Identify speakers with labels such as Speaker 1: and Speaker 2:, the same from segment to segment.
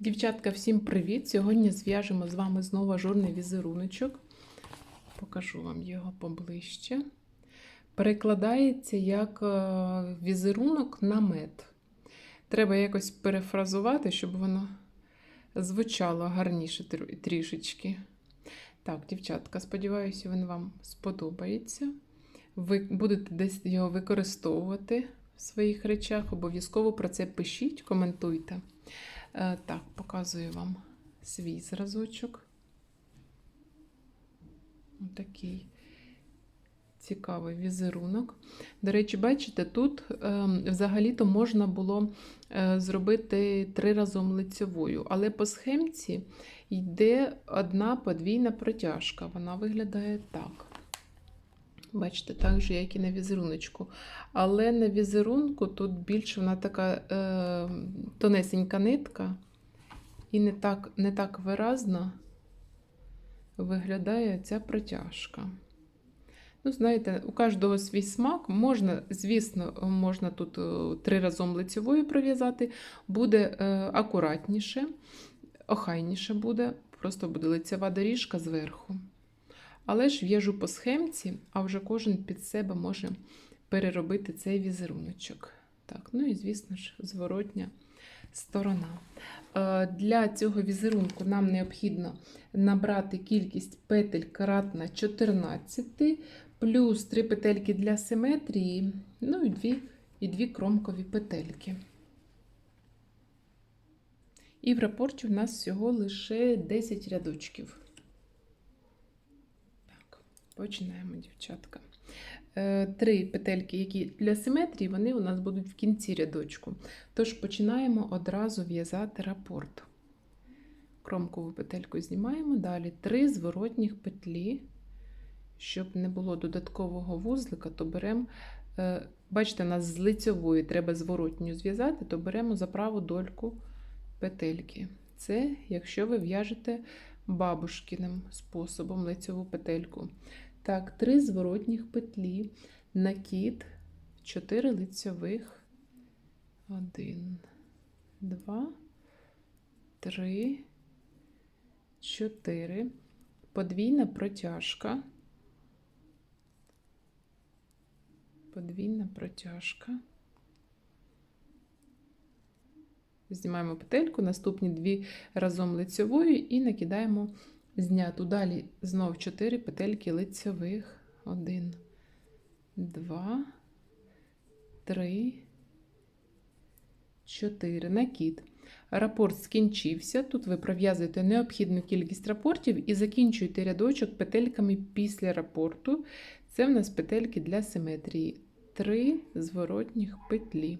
Speaker 1: Дівчатка, всім привіт! Сьогодні зв'яжемо з вами знову ажурний візеруночок. Покажу вам його поближче. Перекладається як е, візерунок на мед. Треба якось перефразувати, щоб воно звучало гарніше трішечки. Так, дівчатка, сподіваюся, він вам сподобається. Ви будете десь його використовувати в своїх речах. Обов'язково про це пишіть, коментуйте. Е, Так, показую вам свій зразочок. Такий цікавий візерунок. До речі, бачите, тут е, взагалі-то можна було е, зробити три разом лицьовою, але по схемці йде одна подвійна протяжка. Вона виглядає так. Бачите, так же, як і на візеруночку. Але на візерунку тут більше вона така е, тонесенька нитка, і не так, не так виразно виглядає ця протяжка. Ну, знаєте, у кожного свій смак. Можна, звісно, можна тут е, три разом лицевою пров'язати, буде е, акуратніше, охайніше буде, просто буде лицева доріжка зверху. Але ж в'яжу по схемці, а вже кожен під себе може переробити цей візеруночок. Так, ну і, звісно ж, зворотня сторона. Е, Для цього візерунку нам необхідно набрати кількість петель кратна 14, плюс 3 петельки для симетрії, ну і 2, і 2 кромкові петельки. І в рапорті в нас всього лише 10 рядочків. Починаємо, дівчатка. Е, Три петельки, які для симетрії, вони у нас будуть в кінці рядочку. Тож починаємо одразу в'язати рапорт. Кромкову петельку знімаємо, далі три зворотніх петлі. Щоб не було додаткового вузлика, то беремо, е, бачите, у нас з лицьової треба зворотню зв'язати, то беремо за праву дольку петельки. Це якщо ви в'яжете бабушкиним способом лицьову петельку. Так, три зворотніх петлі, накид, 4 лицьових, 1, 2, 3, 4, подвійна протяжка, подвійна протяжка. Знімаємо петельку, наступні дві разом лицьовою і накидаємо зняту. Далі знов 4 петельки лицьових. 1, 2, 3, 4. Накид. Рапорт скінчився. Тут ви пров'язуєте необхідну кількість рапортів і закінчуєте рядочок петельками після рапорту. Це в нас петельки для симетрії. 3 зворотніх петлі.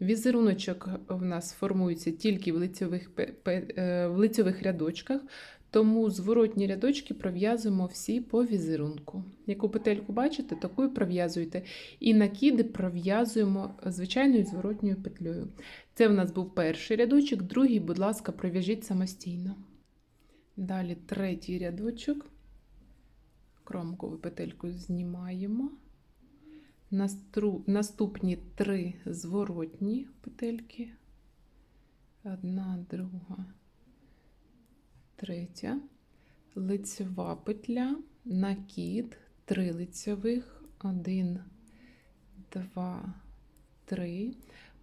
Speaker 1: Візеруночок в нас формується тільки в лицьових, е, в лицьових рядочках, тому зворотні рядочки пров'язуємо всі по візерунку. Яку петельку бачите, таку і пров'язуєте. І накиди пров'язуємо звичайною зворотньою петлею. Це в нас був перший рядочок, другий, будь ласка, пров'яжіть самостійно. Далі третій рядочок. Кромкову петельку знімаємо. Наступні три зворотні петельки. Одна, друга, третя. Лицьова петля, накид, три лицьових, один, два, три.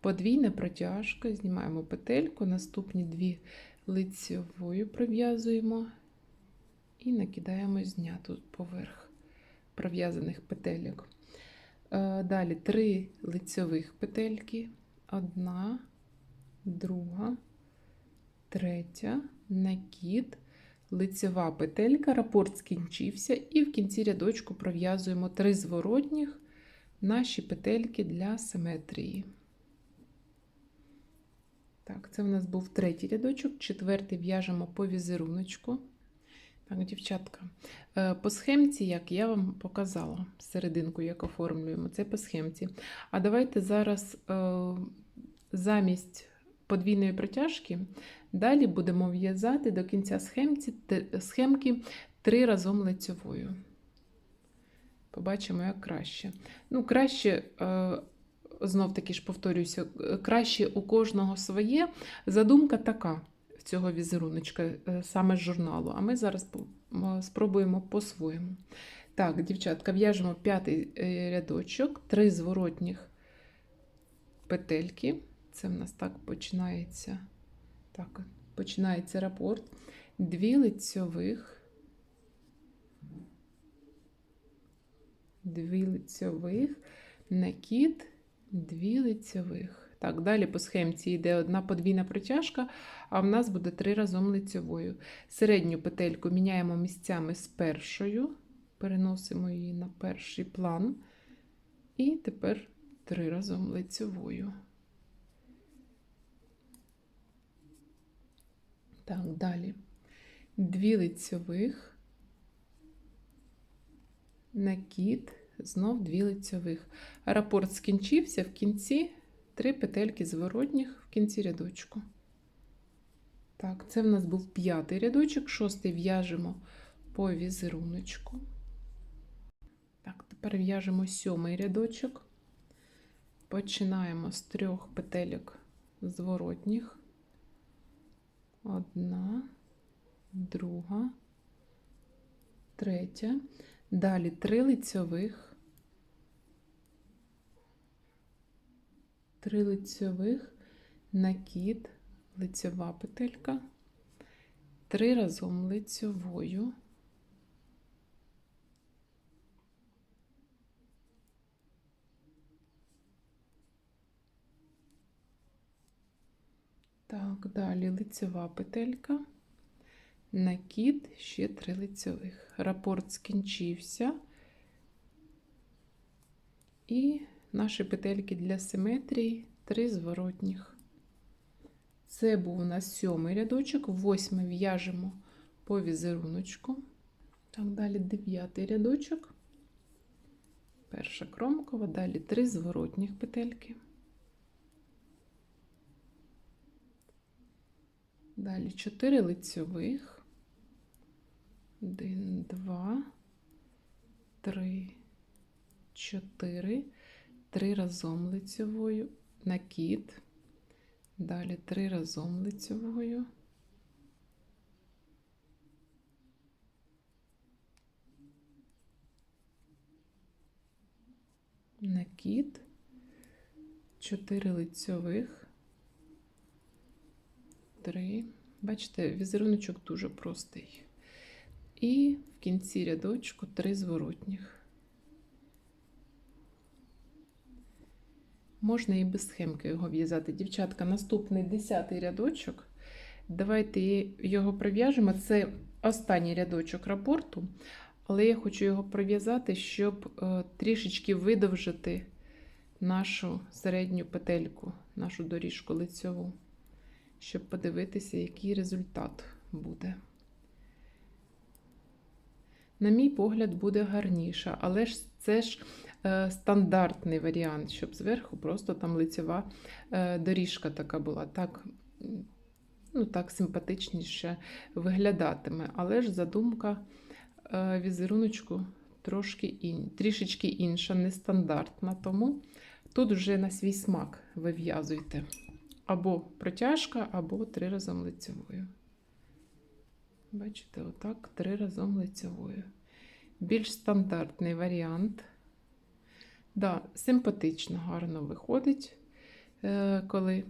Speaker 1: Подвійна протяжка, знімаємо петельку, наступні дві лицьовою пров'язуємо і накидаємо зняту поверх пров'язаних петельок. Е, Далі три лицьових петельки, одна, друга, третя, накид, лицьова петелька, рапорт скінчився, і в кінці рядочку пров'язуємо три зворотніх наші петельки для симетрії. Так, це у нас був третій рядочок, четвертий в'яжемо по візеруночку. Так, дівчатка, е, по схемці, як я вам показала, серединку, як оформлюємо, це по схемці. А давайте зараз е, замість подвійної протяжки далі будемо в'язати до кінця схемці, схемки три разом лицьовою. Побачимо, як краще. Ну, краще, е, знов таки ж повторююся, краще у кожного своє. Задумка така. Цього візеруночка, е, саме з журналу. А ми зараз спробуємо по-своєму. Так, дівчатка, в'яжемо п'ятий е, рядочок, три зворотніх петельки. Це в нас так починається. Так, починається рапорт. Дві лицьових. Дві лицьових, накид, дві лицьових. Так, далі по схемці йде одна подвійна протяжка, а в нас буде три разом лицьовою. Середню петельку міняємо місцями з першою, переносимо її на перший план. І тепер три разом лицьовою. Так, далі. Дві лицьових, накид, знов дві лицьових. Рапорт скінчився в кінці три петельки зворотніх в кінці рядочку. Так, це в нас був п'ятий рядочок, шостий в'яжемо по візеруночку. Так, тепер в'яжемо сьомий рядочок. Починаємо з трьох петельок зворотніх. Одна, друга, третя. Далі три лицьових, три лицьових, накид, лицьова петелька, три разом лицьовою. Так, далі лицьова петелька, накид, ще три лицьових. Рапорт скінчився. І наші петельки для симетрії три зворотніх. Це був у нас сьомий рядочок, восьмий в'яжемо по візеруночку. Так, далі дев'ятий рядочок. Перша кромкова, далі три зворотніх петельки. Далі 4 лицьових. 1, 2, 3, 4. 3 разом лицьовою. Накид. Далі 3 разом лицьовою. Накид. 4 лицьових. Три. Бачите, візеруночок дуже простий. І в кінці рядочку три зворотніх. Можна і без схемки його в'язати. Дівчатка, наступний десятий рядочок. Давайте його пров'яжемо. Це останній рядочок рапорту, але я хочу його пров'язати, щоб е, трішечки видовжити нашу середню петельку, нашу доріжку лицьову щоб подивитися, який результат буде. На мій погляд, буде гарніше, але ж це ж е, стандартний варіант, щоб зверху просто там лицева е, доріжка така була. Так, ну, так симпатичніше виглядатиме. Але ж задумка е, візеруночку трошки ін, трішечки інша, нестандартна. Тому тут вже на свій смак вив'язуйте або протяжка, або три разом лицевою. Бачите, отак, три разом лицевою. Більш стандартний варіант. Да, симпатично, гарно виходить, е, коли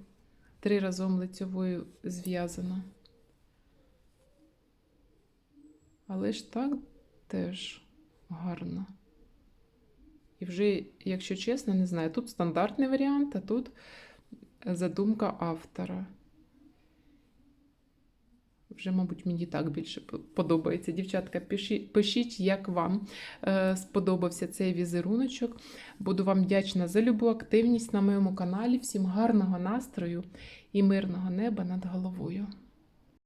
Speaker 1: три разом лицевою зв'язано. Але ж так теж гарно. І вже, якщо чесно, не знаю, тут стандартний варіант, а тут задумка автора. Вже, мабуть, мені так більше подобається. Дівчатка, пишіть, як вам е, сподобався цей візеруночок. Буду вам вдячна за любу активність на моєму каналі. Всім гарного настрою і мирного неба над головою.